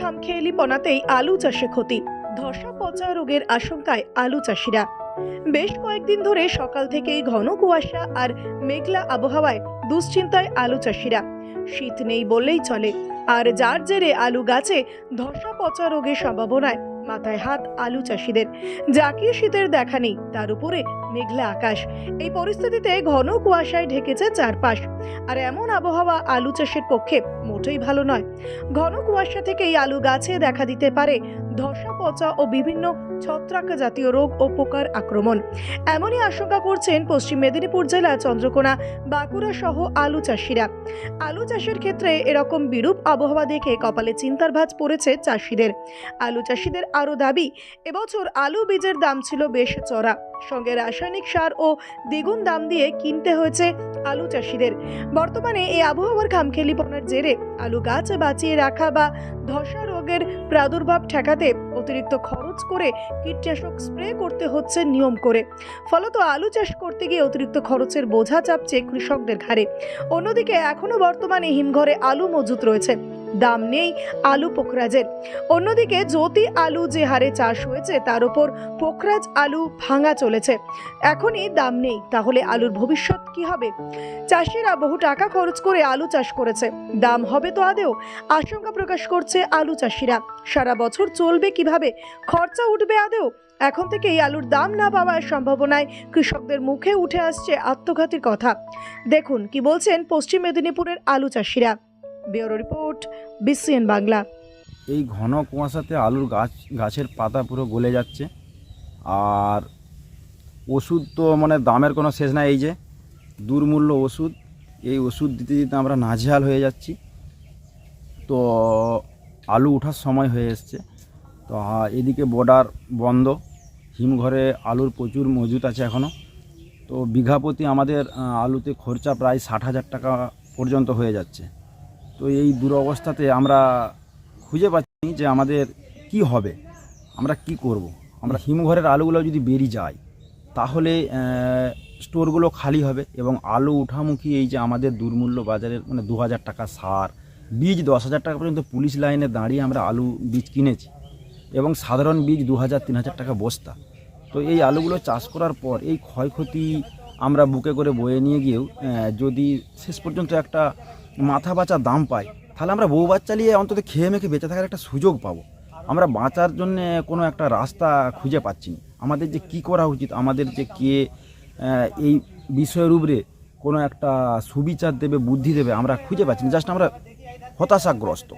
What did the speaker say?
খামখেয়ালি পনাতেই আলু চাষে ক্ষতি। ধসা, পচা রোগের আশঙ্কায় আলু চাষিরা। বেশ কয়েকদিন ধরে সকাল থেকেই ঘন কুয়াশা আর মেঘলা আবহাওয়ায় দুশ্চিন্তায় আলু চাষিরা। শীত নেই বললেই চলে। আর যার জেরে আলু গাছে ধসা, পচা রোগের সম্ভাবনায় মাথায় হাত আলু চাষিদের। জাকিয়ে শীতের দেখা নেই, তার উপরে মেঘলা আকাশ। এই পরিস্থিতিতে ঘন কুয়াশায় ঢেকেছে চারপাশ। আর এমন আবহাওয়া আলু চাষের পক্ষে মোটেই ভালো নয়। ঘন কুয়াশা থেকেই আলু গাছে দেখা দিতে পারে ধসা পচা ও বিভিন্ন ছত্রাক জাতীয় রোগ ও পোকার আক্রমণ। এমনই আশঙ্কা করছেন পশ্চিম মেদিনীপুর জেলা চন্দ্রকোনা, বাঁকুড়া সহ আলু চাষিরা। আলু চাষের ক্ষেত্রে এরকম বিরূপ আবহাওয়া দেখে কপালে চিন্তার ভাঁজ পড়েছে চাষিদের। আলু চাষিদের আরও দাবি, এবছর আলু বীজের দাম ছিল বেশ চড়া। সঙ্গে রাসায়নিক সার ও দ্বিগুণ দাম দিয়ে কিনতে হয়েছে আলু চাষিদের। বর্তমানে এই আবহাওয়ার খামখেলিপনার জেরে আলু গাছ বাঁচিয়ে রাখা বা ধসা রোগের প্রাদুর্ভাব ঠেকাতে অতিরিক্ত খরচ করে কীটনাশক স্প্রে করতে হচ্ছে নিয়ম করে। ফলত আলু চাষ করতে গিয়ে অতিরিক্ত খরচের বোঝা চাপছে কৃষকদের ঘাড়ে। অন্যদিকে এখনও বর্তমানে হিমঘরে আলু মজুত রয়েছে। দাম নেই আলু পোখরাজের। অন্যদিকে জ্যোতি আলু যে হারে চাষ হয়েছে, তার উপর পোখরাজ আলু ভাঙা চলেছে। এখনই দাম নেই, তাহলে আলুর ভবিষ্যৎ কি হবে? চাষিরা বহু টাকা খরচ করে আলু চাষ করেছে। দাম হবে তো আদেও আশঙ্কা প্রকাশ করছে আলু চাষিরা। সারা বছর চলবে কীভাবে? খরচা উঠবে আদেও এখন থেকে এই আলুর দাম না পাওয়ার সম্ভাবনায় কৃষকদের মুখে উঠে আসছে আত্মঘাতীর কথা। দেখুন কি বলছেন পশ্চিম মেদিনীপুরের আলু চাষিরা। Bureau report BCN Bangla. এই ঘন কুয়াশাতে আলুর গাছ, গাছের পাতা পুরো গলে যাচ্ছে। আর ওষুধ তো মানে দামের কোনো শেষ নাই এই যে, দুর্মূল্য ওষুধ। এই ওষুধ দিতে দিতে আমরা নাজেহাল হয়ে যাচ্ছি। তো আলু ওঠার সময় হয়ে এসছে। তো এদিকে বর্ডার বন্ধ। হিমঘরে আলুর প্রচুর মজুত আছে এখনও তো বিঘা প্রতি আমাদের আলুতে খরচা প্রায় ষাট হাজার টাকা পর্যন্ত হয়ে যাচ্ছে। তো এই দুরবস্থাতে আমরা খুঁজে পাচ্ছি যে আমাদের কি হবে, আমরা কি করব। আমরা হিমঘরের আলুগুলো যদি বেরিয়ে যায়, তাহলে স্টোরগুলো খালি হবে এবং আলু উঠামুখী এই যে আমাদের দুর্মূল্য বাজারের মানে দু হাজার টাকা সার, বীজ দশ হাজার টাকা পর্যন্ত পুলিশ লাইনে দাঁড়িয়ে আমরা আলু বীজ কিনেছি এবং সাধারণ বীজ দু হাজার, তিন হাজার টাকা বস্তা তো এই আলুগুলো চাষ করার পর এই ক্ষয়ক্ষতি আমরা বুকে করে বয়ে নিয়ে গিয়েও যদি শেষ পর্যন্ত একটা মাথা বাঁচা দাম পাই, তাহলে আমরা বউ বাচ্চা নিয়ে অন্তত খেয়ে মেখে বেঁচে থাকার একটা সুযোগ পাবো। আমরা বাঁচার জন্য কোনো একটা রাস্তা খুঁজে পাচ্ছি না। আমাদের যে কি করা উচিত, আমাদের যে কে এই বিষয়ের উপরে কোনো একটা সুবিচার দেবে, বুদ্ধি দেবে, আমরা খুঁজে পাচ্ছি না। জাস্ট আমরা হতাশাগ্রস্ত।